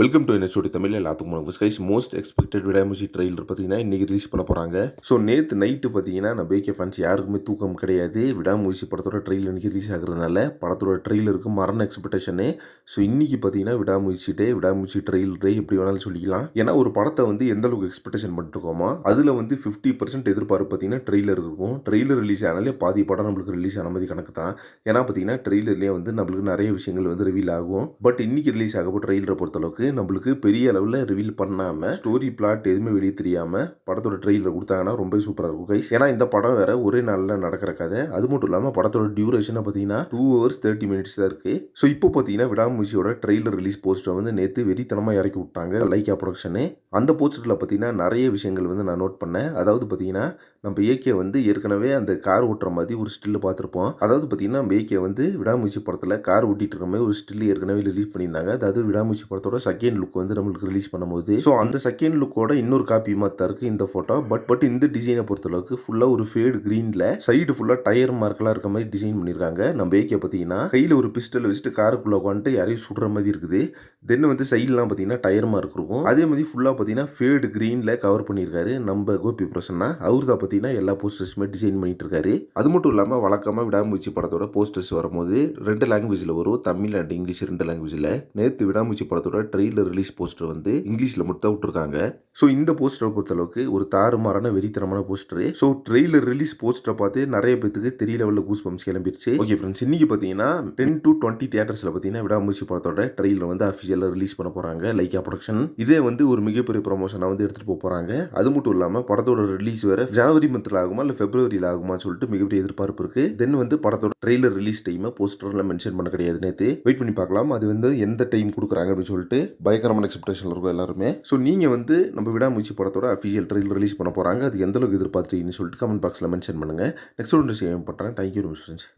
Welcome to என்ன தமிழ் எல்லாத்துக்கும் வணக்கம். கைஸ் மோஸ்ட் எக்ஸ்பெக்டட் விடாமுசி ட்ரெயிலர் பார்த்தீங்கன்னா இன்றைக்கி ரிலீஸ் பண்ண போகிறாங்க ஸோ நேற்று நைட்டு பார்த்தீங்கன்னா நம்ம பேகே ஃபேன்ஸ் யாருக்குமே தூக்கம் கிடையாது. விடாமுசி படத்தோட ட்ரெயிலர் இன்றைக்கி ரிலீஸ் ஆகுறதுனால படத்தோட ட்ரெயிலருக்கு மரண எக்ஸ்பெக்டேஷனு ஸோ இன்றைக்கி பார்த்தீங்கன்னா விடாமுசி டே விடாமுசி ட்ரெயிலரே எப்படி வேணாலும் சொல்லிக்கலாம். ஏன்னா ஒரு படத்தை வந்து எந்த அளவுக்கு எக்ஸ்பெக்டேஷன் பண்ணிட்டுருக்கோமோ அதில் வந்து ஃபிஃப்டி பர்சன்ட் எதிர்பார்ப்பு பார்த்தீங்கன்னா ட்ரெயிலர் இருக்கும். ட்ரெயிலர் ரிலீஸ் ஆனாலே பாதி படம் நம்மளுக்கு ரிலீஸ் ஆன மாதிரி கணக்கு தான். ஏன்னா பார்த்தீங்கன்னா ட்ரெயிலர்லேயே வந்து நம்மளுக்கு நிறைய விஷயங்கள் வந்து ரிவீல் ஆகும். பட் இன்னைக்கு ரிலீஸ் ஆகப்போ ட்ரெயிலரை பொறுத்தளவுக்கு நம்மளுக்கு பெரிய அளவில் ரிவீல் பண்ணாமல் ஸ்டோரி பிளாட் எதுவுமே வெளியே தெரியாமல் படத்தோட ட்ரெயிலர் கொடுத்தாங்கன்னா ரொம்ப சூப்பராக இருக்கும் கைஸ் ஏன்னா இந்த படம் வேற ஒரே நாளில் நடக்கிற கதை. அது மட்டும் இல்லாமல் படத்தோட டியூரேஷனை பார்த்தீங்கன்னா டூ ஹவர்ஸ் தேர்ட்டி மினிட்ஸ் தான் இருக்குது ஸோ இப்போ பார்த்தீங்கன்னா விடாமூச்சியோட ட்ரெயிலர் ரிலீஸ் போஸ்டரை வந்து நேற்று வெறித்தனமாக இறக்கி விட்டாங்க லைக்கா ப்ரொடக்ஷனு அந்த போஸ்டரில் பார்த்தீங்கன்னா நிறைய விஷயங்கள் வந்து நான் நோட் பண்ணேன். அதாவது பார்த்தீங்கன்னா நம்ம ஏகே வந்து ஏற்கனவே அந்த கார் ஓட்டுற மாதிரி ஒரு ஸ்டில்லு பார்த்துருப்போம். அதாவது பார்த்தீங்கன்னா நம்ம ஏகே வந்து விடாமுயற்சி படத்தில் கார் ஓட்டிட்டு இருக்க மாதிரி ஒரு ஸ்டில் ஏற்கனவே ரிலீஸ் பண்ணியிருந்தாங்க. அதாவது விடாமுயற்சி படத்தோட செகண்ட் லுக் வந்து நம்மளுக்கு ரிலீஸ் பண்ணும்போது. ஸோ அந்த செகண்ட் லுக்கோட இன்னொரு காப்பி மாதிரி இருக்குது இந்த ஃபோட்டோ பட் பட் இந்த டிசைனை பொறுத்தளவுக்கு ஃபுல்லாக ஒரு ஃபேடு க்ரீனில் சைடு ஃபுல்லாக டயர் மார்க்கெல்லாம் இருக்க மாதிரி டிசைன் பண்ணியிருக்காங்க நம்ம ஏகே பார்த்தீங்கன்னா கையில் ஒரு பிஸ்டல் வச்சுட்டு காருக்குள்ளே உட்காந்துட்டு யாரையும் சுடுற மாதிரி இருக்குது. தென் வந்து சைட்லாம் பார்த்தீங்கன்னா டயர் மார்க் இருக்கும். அதே மாதிரி ஃபுல்லாக பார்த்தீங்கன்னா ஃபேடு க்ரீனில் கவர் பண்ணியிருக்காரு நம்ம கோபி பிரசன்னா. அவர் தான் பார்த்தீங்கன்னா எல்லா போஸ்டர்ஸுமே டிசைன் பண்ணிட்டு இருக்காரு. அது மட்டும் இல்லாமல் வழக்கமாக விடாமுயற்சி படத்தோட போஸ்டர்ஸ் வரும்போது ரெண்டு லாங்குவேஜில் வரும். தமிழ் அண்ட் இங்கிலீஷ் ரெண்டு லாங்குவேஜில் நேற்று விடாமுயற்சி படத்தோட ட்ரெயிலர் ரிலீஸ் போஸ்டர் வந்து இங்கிலீஷில் மட்டும் விட்டுருக்காங்க. ஸோ இந்த போஸ்டரை பொறுத்தளவுக்கு ஒரு தாறுமாறான வெறித்தனமான போஸ்டரு. ஸோ ட்ரெயிலர் ரிலீஸ் போஸ்டரை பார்த்து நிறைய பேத்துக்கு தெரிய லெவலில் கூஸ் பம்ஸ் கிளம்பிருச்சு. ஓகே ஃப்ரெண்ட்ஸ் இன்னைக்கு பார்த்தீங்கன்னா டென் டு டுவெண்ட்டி தியேட்டர்ஸில் பார்த்தீங்கன்னா விடாமுயற்சி படத்தோட ட்ரெயிலர் வந்து அஃபிஷியலாக ரிலீஸ் பண்ண போகிறாங்க லைக்கா ப்ரொடக்ஷன் இதே வந்து ஒரு மிகப்பெரிய ப்ரொமோஷனாக வந்து எடுத்துகிட்டு போக போகிறாங்க அது மட்டும் இல்லாமல் படத்தோட ரிலீஸ் வேறு ஜனவரி மந்தில் ஆகுமா இல்லை பிப்ரவரியில் ஆகுமான்னு சொல்லிட்டு மிகப்பெரிய எதிர்பார்ப்பு இருக்குது தென் வந்து படத்தோட ட்ரெய்லர் ரிலீஸ் டைமை போஸ்டர்லாம் மென்ஷன் பண்ண கிடையாது நேற்று வெயிட் பண்ணி பார்க்கலாம். அது வந்து எந்த டைம் கொடுக்குறாங்க அப்படின்னு சொல்லிட்டு பயங்கரமான எக்ஸ்பெக்டேஷன் இருக்கும் எல்லாருமே. ஸோ நீங்கள் வந்து நம்ம விடாமூச்சி படத்தோட அஃபிஷியல் ட்ரெயில் ரிலீஸ் பண்ண போகிறாங்க அது எந்தளவுக்கு எதிர்பார்த்துட்டீங்கன்னு சொல்லிட்டு கமெண்ட் பாக்ஸில் மென்ஷன் பண்ணுங்கள் நெக்ஸ்ட் ஒன்று சேவ் பண்ணுறேன் தேங்க்யூ ஃப்ரெண்ட்ஸ்